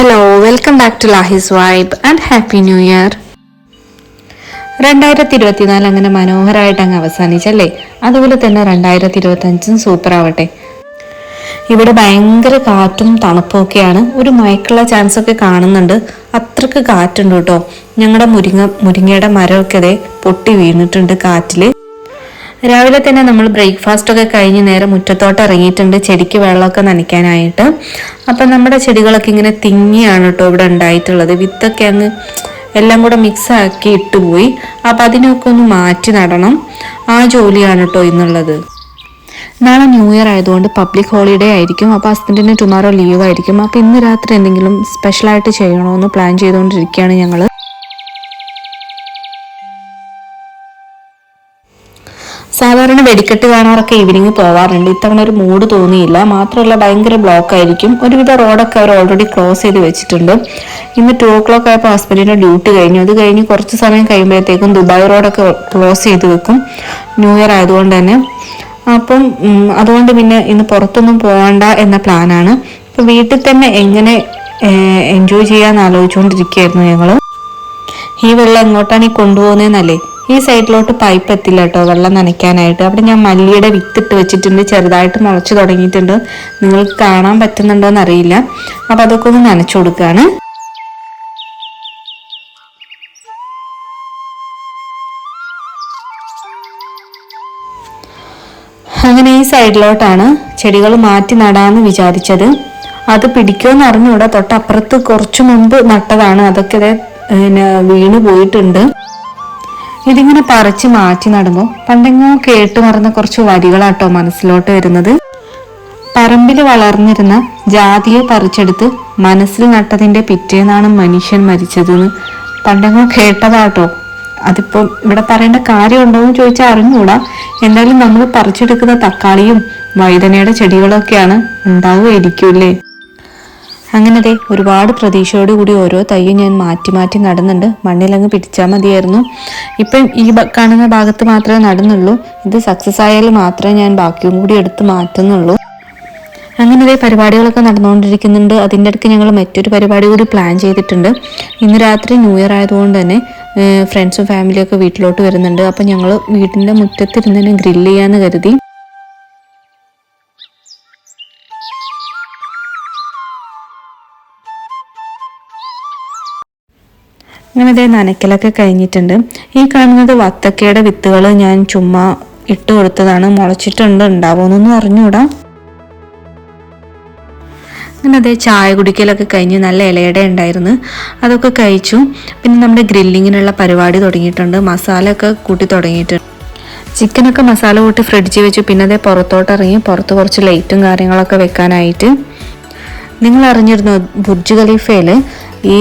Hello welcome back to ലാഹിസ് vibe and happy new year രണ്ടായിരത്തി ഇരുപത്തിനാല് അങ്ങനെ മനോഹരമായിട്ട് അങ്ങ് അവസാനിച്ചല്ലേ? അതുപോലെ തന്നെ രണ്ടായിരത്തി ഇരുപത്തി അഞ്ചും സൂപ്പർ ആവട്ടെ. ഇവിടെ ഭയങ്കര കാറ്റും തണുപ്പും ഒക്കെയാണ്. ഒരു മയക്കുള്ള ചാൻസ് ഒക്കെ കാണുന്നുണ്ട്. അത്രയ്ക്ക് കാറ്റുണ്ട് കേട്ടോ. ഞങ്ങളുടെ മുരിങ്ങ മുരിങ്ങയുടെ മരമൊക്കെ അതെ പൊട്ടി വീണിട്ടുണ്ട് കാറ്റിൽ. രാവിലെ തന്നെ നമ്മൾ ബ്രേക്ക്ഫാസ്റ്റ് ഒക്കെ കഴിഞ്ഞ് നേരെ മുറ്റത്തോട്ട് ഇറങ്ങിയിട്ടുണ്ട്. ചെടിക്ക് വെള്ളമൊക്കെ നനയ്ക്കാനായിട്ട്. അപ്പം നമ്മുടെ ചെടികളൊക്കെ ഇങ്ങനെ തിങ്ങിയാണ് കേട്ടോ ഇവിടെ ഉണ്ടായിട്ടുള്ളത്. വിത്തൊക്കെ അങ്ങ് എല്ലാം കൂടെ മിക്സ് ആക്കി ഇട്ടുപോയി. അപ്പം അതിനൊക്കെ ഒന്ന് മാറ്റി നടണം. ആ ജോലിയാണ് കേട്ടോ ഇന്നുള്ളത്. നാളെ ന്യൂ ഇയർ ആയതുകൊണ്ട് പബ്ലിക് ഹോളിഡേ ആയിരിക്കും. അപ്പോൾ ഹസ്ബൻഡിന് ടുമാറോ ലീവ് ആയിരിക്കും. അപ്പോൾ ഇന്ന് രാത്രി എന്തെങ്കിലും സ്പെഷ്യലായിട്ട് ചെയ്യണമെന്ന് പ്ലാൻ ചെയ്തുകൊണ്ടിരിക്കുകയാണ് ഞങ്ങൾ സാധാരണ വെടിക്കെട്ട് കാണാറൊക്കെ ഈവനിങ് പോവാറുണ്ട്. ഇത്തവണ ഒരു മൂഡ് തോന്നിയില്ല. മാത്രമല്ല ഭയങ്കര ബ്ലോക്ക് ആയിരിക്കും. ഒരുവിധ റോഡൊക്കെ അവർ ഓൾറെഡി ക്ലോസ് ചെയ്ത് വെച്ചിട്ടുണ്ട്. ഇന്ന് ടു ഓ ക്ലോക്ക് ആയപ്പോൾ ഹസ്ബൻഡിന്റെ ഡ്യൂട്ടി കഴിഞ്ഞു. അത് കഴിഞ്ഞ് കുറച്ച് സമയം കഴിയുമ്പോഴത്തേക്കും ദുബായ് റോഡൊക്കെ ക്ലോസ് ചെയ്ത് വെക്കും. ന്യൂ ഇയർ ആയതുകൊണ്ട് തന്നെ. അപ്പം അതുകൊണ്ട് പിന്നെ ഇന്ന് പുറത്തൊന്നും പോകണ്ട എന്ന പ്ലാനാണ് ഇപ്പൊ വീട്ടിൽ തന്നെ എങ്ങനെ എൻജോയ് ചെയ്യാന്ന് ആലോചിച്ചുകൊണ്ടിരിക്കുകയായിരുന്നു ഞങ്ങൾ ഈ വെള്ളം എങ്ങോട്ടാണ് ഈ കൊണ്ടുപോകുന്നതെന്നല്ലേ? ഈ സൈഡിലോട്ട് പൈപ്പ് എത്തില്ല കേട്ടോ വെള്ളം നനയ്ക്കാനായിട്ട്. അവിടെ ഞാൻ മല്ലിയുടെ വിത്തിട്ട് വെച്ചിട്ടുണ്ട് ചെറുതായിട്ട് മുളച്ചു തുടങ്ങിയിട്ടുണ്ട്. നിങ്ങൾക്ക് കാണാൻ പറ്റുന്നുണ്ടോ എന്നറിയില്ല അപ്പൊ അതൊക്കെ ഒന്ന് നനച്ചു കൊടുക്കുകയാണ് അങ്ങനെ ഈ സൈഡിലോട്ടാണ് ചെടികൾ മാറ്റി നടാന്ന് വിചാരിച്ചത്. അത് പിടിക്കുമെന്ന് അറിഞ്ഞൂടാ. തൊട്ടപ്പുറത്ത് കുറച്ചു മുമ്പ് നട്ടതാണ്. അതൊക്കെ പിന്നെ വീണ് പോയിട്ടുണ്ട്. ഇതിങ്ങനെ പറിച്ച് മാറ്റി നടുമ്പോൾ പണ്ടെങ്ങോ കേട്ടു മറന്ന കുറച്ച് വരികളാട്ടോ മനസ്സിലോട്ട് വരുന്നത്. പറമ്പിൽ വളർന്നിരുന്ന ജാതിയെ പറിച്ചെടുത്ത് മനസ്സിൽ നട്ടതിന്റെ പിറ്റേന്നാണ് മനുഷ്യൻ മരിച്ചതെന്ന് പണ്ടെങ്ങോ കേട്ടതാട്ടോ. അതിപ്പോൾ ഇവിടെ പറയേണ്ട കാര്യമുണ്ടോ എന്ന് ചോദിച്ചാൽ അറിഞ്ഞൂടാ എന്തായാലും നമ്മൾ പറിച്ചെടുക്കുന്ന തക്കാളിയും വൈദനയുടെ ചെടികളൊക്കെയാണ് ഉണ്ടാവുമായിരിക്കുമല്ലേ അങ്ങനെ ദേ ഒരുപാട് പ്രതീക്ഷയോട് കൂടി ഓരോ തയ്യും ഞാൻ മാറ്റി മാറ്റി നടന്നുണ്ട്. മണ്ണിലങ്ങ് പിടിച്ചാൽ മതിയായിരുന്നു. ഇപ്പം ഈ കാണുന്ന ഭാഗത്ത് മാത്രമേ നടന്നുള്ളൂ. ഇത് സക്സസ് ആയാൽ മാത്രമേ ഞാൻ ബാക്കിയും കൂടി എടുത്ത് മാറ്റുന്നുള്ളൂ. അങ്ങനെ പരിപാടികളൊക്കെ നടന്നുകൊണ്ടിരിക്കുന്നുണ്ട്. അതിന്റെ ഇടയ്ക്ക് ഞങ്ങൾ മറ്റൊരു പരിപാടി കൂടി പ്ലാൻ ചെയ്തിട്ടുണ്ട്. ഇന്ന് രാത്രി ന്യൂ ഇയർ ആയതുകൊണ്ട് തന്നെ ഫ്രണ്ട്സും ഫാമിലിയൊക്കെ വീട്ടിലോട്ട് വരുന്നുണ്ട്. അപ്പം ഞങ്ങൾ വീടിന്റെ മുറ്റത്തിരുന്ന് തന്നെ ഗ്രില്ല് ചെയ്യാമെന്ന് കരുതി. അങ്ങനെ ഇതേ നനയ്ക്കലൊക്കെ കഴിഞ്ഞിട്ടുണ്ട്. ഈ കാണുന്നത് വത്തക്കയുടെ വിത്തുകൾ ഞാൻ ചുമ്മാ ഇട്ട് കൊടുത്തതാണ്. മുളച്ചിട്ടുണ്ട്. ഉണ്ടാവുമെന്നൊന്നും അറിഞ്ഞൂടാ അങ്ങനെ അതേ ചായ കുടിക്കലൊക്കെ കഴിഞ്ഞ്. നല്ല ഇലയുടെ ഉണ്ടായിരുന്നു. അതൊക്കെ കഴിച്ചു. പിന്നെ നമ്മുടെ ഗ്രില്ലിങ്ങിനുള്ള പരിപാടി തുടങ്ങിയിട്ടുണ്ട്. മസാല ഒക്കെ കൂട്ടി തുടങ്ങിയിട്ടുണ്ട്. ചിക്കനൊക്കെ മസാല കൂട്ടി ഫ്രിഡ്ജിൽ വെച്ചു. പിന്നെ അതേ പുറത്തോട്ട് ഇറങ്ങി പുറത്ത് കുറച്ച് ലൈറ്റും കാര്യങ്ങളൊക്കെ വെക്കാനായിട്ട്. നിങ്ങൾ അറിഞ്ഞിരുന്നു ബുർജ് ഖലീഫയിൽ ഈ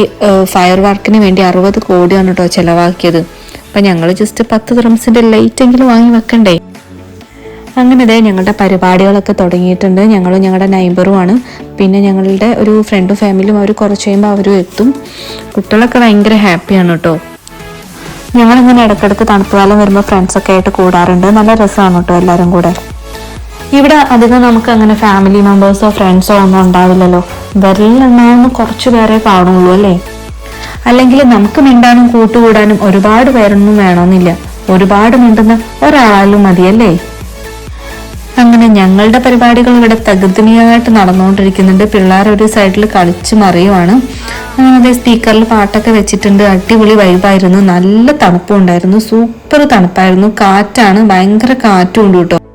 ഫയർ വർക്കിന് വേണ്ടി അറുപത് കോടിയാണ് കേട്ടോ ചിലവാക്കിയത്. അപ്പം ഞങ്ങൾ ജസ്റ്റ് പത്ത് ദ്രംസിന്റെ ലൈറ്റെങ്കിലും വാങ്ങി വെക്കണ്ടേ? അങ്ങനെ ദേ ഞങ്ങളുടെ പരിപാടികളൊക്കെ തുടങ്ങിയിട്ടുണ്ട്. ഞങ്ങളും ഞങ്ങളുടെ നൈബറുമാണ് പിന്നെ ഞങ്ങളുടെ ഒരു ഫ്രണ്ടും ഫാമിലിയും അവർ കുറച്ച് കഴിയുമ്പോൾ അവരും എത്തും. കുട്ടികളൊക്കെ ഭയങ്കര ഹാപ്പിയാണ് കേട്ടോ ഞങ്ങളിങ്ങനെ ഇടയ്ക്കിടയ്ക്ക് തണുപ്പ് കാലം വരുമ്പോൾ ഫ്രണ്ട്സൊക്കെ ആയിട്ട് കൂടാറുണ്ട്. നല്ല രസമാണ് കേട്ടോ എല്ലാവരും കൂടെ. ഇവിടെ അധികം നമുക്ക് അങ്ങനെ ഫാമിലി മെമ്പേഴ്സോ ഫ്രണ്ട്സോ ഒന്നും ഉണ്ടാവില്ലല്ലോ. വിരലിലുണ്ടാവുന്ന കുറച്ചു പേരെ കാണുള്ളൂ അല്ലേ? അല്ലെങ്കിൽ നമുക്ക് മിണ്ടാനും കൂട്ടുകൂടാനും ഒരുപാട് പേരൊന്നും വേണമെന്നില്ല. ഒരുപാട് മിണ്ടുന്ന ഒരാളും മതിയല്ലേ? അങ്ങനെ ഞങ്ങളുടെ പരിപാടികൾ ഇവിടെ തകൃതിനിയായിട്ട് നടന്നുകൊണ്ടിരിക്കുന്നുണ്ട്. പിള്ളേർ ഒരു സൈഡിൽ കളിച്ചു മറിയുവാണ്. അതേ സ്പീക്കറിൽ പാട്ടൊക്കെ വെച്ചിട്ടുണ്ട്. അടിപൊളി വൈബായിരുന്നു നല്ല തണുപ്പുണ്ടായിരുന്നു സൂപ്പർ തണുപ്പായിരുന്നു. കാറ്റാണ്. ഭയങ്കര കാറ്റും ഉണ്ട് കേട്ടോ.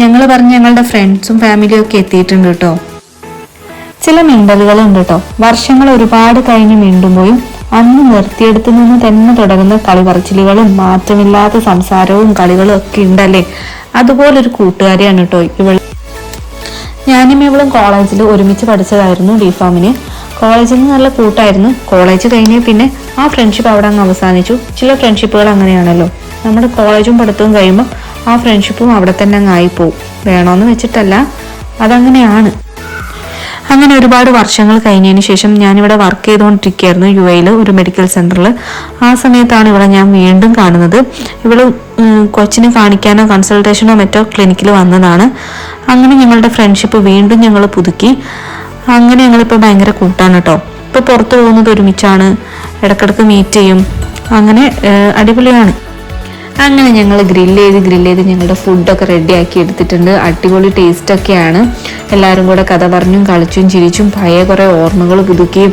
ഞങ്ങൾ പറഞ്ഞ് ഞങ്ങളുടെ ഫ്രണ്ട്സും ഫാമിലിയും ഒക്കെ എത്തിയിട്ടുണ്ട് കേട്ടോ. ചില മിണ്ടലുകളുണ്ട് കേട്ടോ. വർഷങ്ങൾ ഒരുപാട് കഴിഞ്ഞ് മിണ്ടുമ്പോഴും അന്ന് നിർത്തിയെടുത്തു നിന്ന് തന്നെ തുടങ്ങുന്ന കളി പറച്ചിലുകളും മാറ്റമില്ലാത്ത സംസാരവും കളികളും ഒക്കെ ഉണ്ടല്ലേ? അതുപോലൊരു കൂട്ടുകാരിയാണ് കേട്ടോ ഇവൾ. ഞാനും ഇവളും കോളേജിൽ ഒരുമിച്ച് പഠിച്ചതായിരുന്നു ഡിഫാമിന് കോളേജിൽ നിന്ന് നല്ല കൂട്ടായിരുന്നു. കോളേജ് കഴിഞ്ഞ് പിന്നെ ആ ഫ്രണ്ട്ഷിപ്പ് അവിടെ അങ്ങ് അവസാനിച്ചു. ചില ഫ്രണ്ട്ഷിപ്പുകൾ അങ്ങനെയാണല്ലോ. നമ്മുടെ കോളേജും പഠിത്തവും കഴിയുമ്പോൾ ആ ഫ്രണ്ട്ഷിപ്പും അവിടെ തന്നെ അങ്ങ് ആയിപ്പോവും. വേണമെന്ന് വെച്ചിട്ടല്ല അതങ്ങനെയാണ്. അങ്ങനെ ഒരുപാട് വർഷങ്ങൾ കഴിഞ്ഞതിന് ശേഷം ഞാനിവിടെ വർക്ക് ചെയ്തുകൊണ്ടിരിക്കുകയായിരുന്നു യു എയിൽ ഒരു മെഡിക്കൽ സെന്ററിൽ ആ സമയത്താണ് ഇവിടെ ഞാൻ വീണ്ടും കാണുന്നത്. ഇവൾ കൊച്ചിനെ കാണിക്കാനോ കൺസൾട്ടേഷനോ മറ്റോ ക്ലിനിക്കിൽ വന്നതാണ്. അങ്ങനെ ഞങ്ങളുടെ ഫ്രണ്ട്ഷിപ്പ് വീണ്ടും ഞങ്ങൾ പുതുക്കി. അങ്ങനെ ഞങ്ങളിപ്പോൾ ഭയങ്കര കൂട്ടാണ് കേട്ടോ ഇപ്പോൾ പുറത്തു പോകുന്നത് ഒരുമിച്ചാണ്. ഇടക്കിടക്ക് മീറ്റ് ചെയ്യും. അങ്ങനെ അടിപൊളിയാണ്. അങ്ങനെ ഞങ്ങൾ ഗ്രില്ല് ചെയ്ത് ഗ്രില്ല് ചെയ്ത് ഞങ്ങളുടെ ഫുഡൊക്കെ റെഡിയാക്കി എടുത്തിട്ടുണ്ട്. അടിപൊളി ടേസ്റ്റൊക്കെയാണ് എല്ലാവരും കൂടെ കഥ പറഞ്ഞും കളിച്ചും ചിരിച്ചും പഴയ കുറേ ഓർമ്മകൾ പുതുക്കിയും.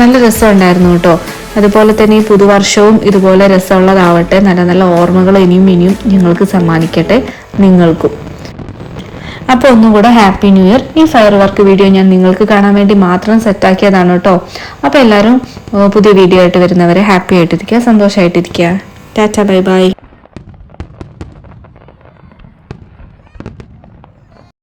നല്ല രസമുണ്ടായിരുന്നു കേട്ടോ. അതുപോലെ തന്നെ ഈ പുതുവർഷവും ഇതുപോലെ രസമുള്ളതാവട്ടെ. നല്ല നല്ല ഓർമ്മകൾ ഇനിയും ഇനിയും ഞങ്ങൾക്ക് സമ്മാനിക്കട്ടെ നിങ്ങൾക്കും. അപ്പോൾ ഒന്നും കൂടെ ഹാപ്പി ന്യൂ ഇയർ ഈ ഫയർ വർക്ക് വീഡിയോ ഞാൻ നിങ്ങൾക്ക് കാണാൻ വേണ്ടി മാത്രം സെറ്റാക്കിയതാണ് കേട്ടോ. അപ്പോൾ എല്ലാവരും പുതിയ വീഡിയോ ആയിട്ട് വരുന്നവരെ ഹാപ്പി ആയിട്ടിരിക്കുക സന്തോഷമായിട്ടിരിക്കുക ടാറ്റ ബൈ ബൈ